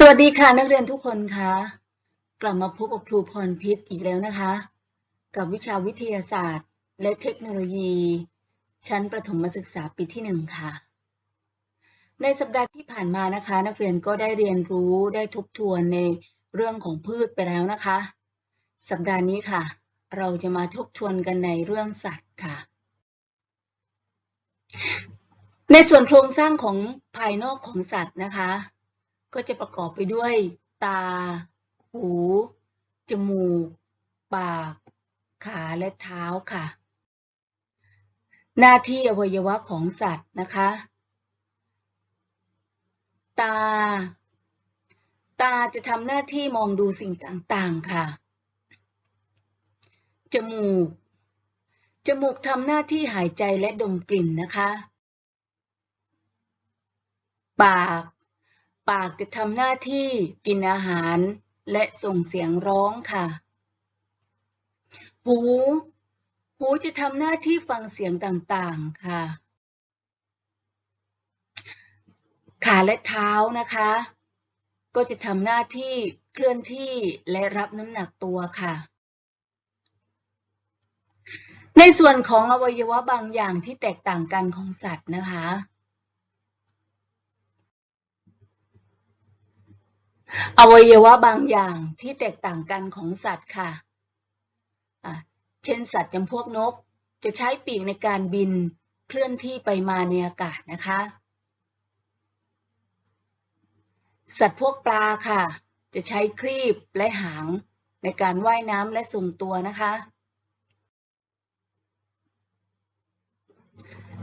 สวัสดีค่ะนักเรียนทุกคนคะกลับมาพบกับครูพรพิษอีกแล้วนะคะ กับวิชาวิทยาศาสตร์ และเทคโนโลยี ชั้นประถมศึกษาปีที่หนึ่งค่ะ ในสัปดาห์ที่ผ่านมานะคะ นักเรียนก็ได้เรียนรู้ได้ทบทวนในเรื่องของพืชไปแล้วนะคะ สัปดาห์นี้ค่ะ เราจะมาทบทวนกันในเรื่องสัตว์ค่ะ ในส่วนโครงสร้างของภายนอกของสัตว์นะคะ ก็จะประกอบไปด้วย ตา หู จมูก ปาก ขาและเท้าค่ะ หน้าที่อวัยวะของสัตว์นะคะ ตา ตาจะทำหน้าที่มองดูสิ่งต่างๆค่ะ จมูก จมูกทำหน้าที่หายใจและดมกลิ่นนะคะ ปาก ปากจะทำหน้าที่กินอาหารและส่งเสียงร้องค่ะ หู หูจะทำหน้าที่ฟังเสียงต่างๆค่ะ ขาและเท้านะคะ ก็จะทำหน้าที่เคลื่อนที่และรับน้ำหนักตัวค่ะ ในส่วนของอวัยวะบางอย่างที่แตกต่างกันของสัตว์นะคะ อวัยวะบางอย่างที่แตกต่างกันของสัตว์ค่ะะเช่นสัตว์จำพวกนกจะใช้ปีกในการบินเคลื่อนที่ไปมาในอากาศนะคะ สัตว์พวกปลาค่ะ จะใช้ครีบและหางในการว่ายน้ำและทรงตัวนะคะ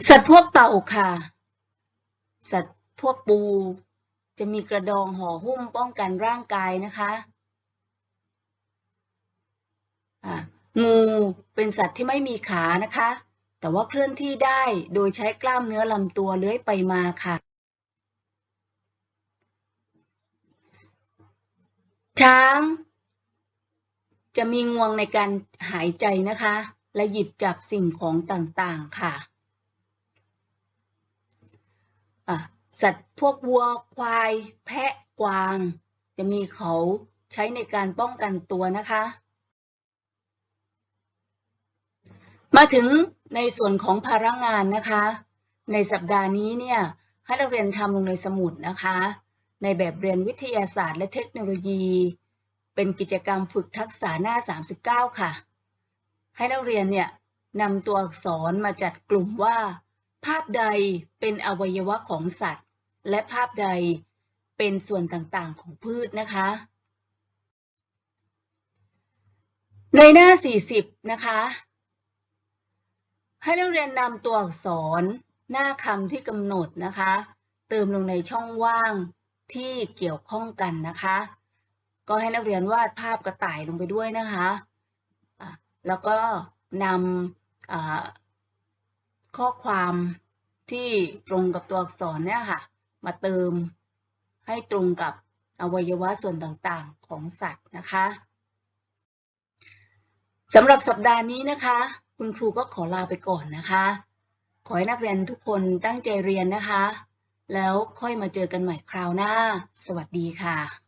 สัตว์พวกเต่าค่ะ สัตว์พวกปู จะมีกระดองห่อหุ้มป้องกันร่างกายนะคะะงูเป็นสัตว์ที่ไม่มีขานะคะ แต่ว่าเคลื่อนที่ได้โดยใช้กล้ามเนื้อลำตัวเลื้อยไปมาค่ะช้างจะมีงวงในการหายใจนะคะ และหยิบจับสิ่งของต่างๆค่ะอะ สัตว์พวกวัวควาย แพะกวาง จะมีเขาใช้ในการป้องกันตัวนะคะ มาถึงในส่วนของภาระงานนะคะ ในสัปดาห์นี้เนี่ยให้นักเรียนทำลงในสมุดนะคะ ในแบบเรียนวิทยาศาสตร์และเทคโนโลยี เป็นกิจกรรมฝึกทักษะหน้า 39 ค่ะ ให้นักเรียนเนี่ยนำตัวอักษรมาจัดกลุ่มว่า ภาพใดเป็นอวัยวะของสัตว์ และภาพใดเป็นส่วนต่างๆของพืชนะคะ ในหน้า 40 นะคะ ให้นักเรียนนำตัวอักษรหน้าคำที่กำหนดนะคะ เติมลงในช่องว่างที่เกี่ยวข้องกันนะคะ ก็ให้นักเรียนวาดภาพกระต่ายลงไปด้วยนะคะะแล้วก็นำ ข้อความที่ตรงกับตัวอักษรเนี่ยค่ะ มาเติมให้ตรงกับอวัยวะส่วนต่างๆของสัตว์นะคะสำหรับสัปดาห์นี้นะคะ คุณครูก็ขอลาไปก่อนนะคะ ขอให้นักเรียนทุกคนตั้งใจเรียนนะคะ แล้วค่อยมาเจอกันใหม่คราวหน้า สวัสดีค่ะ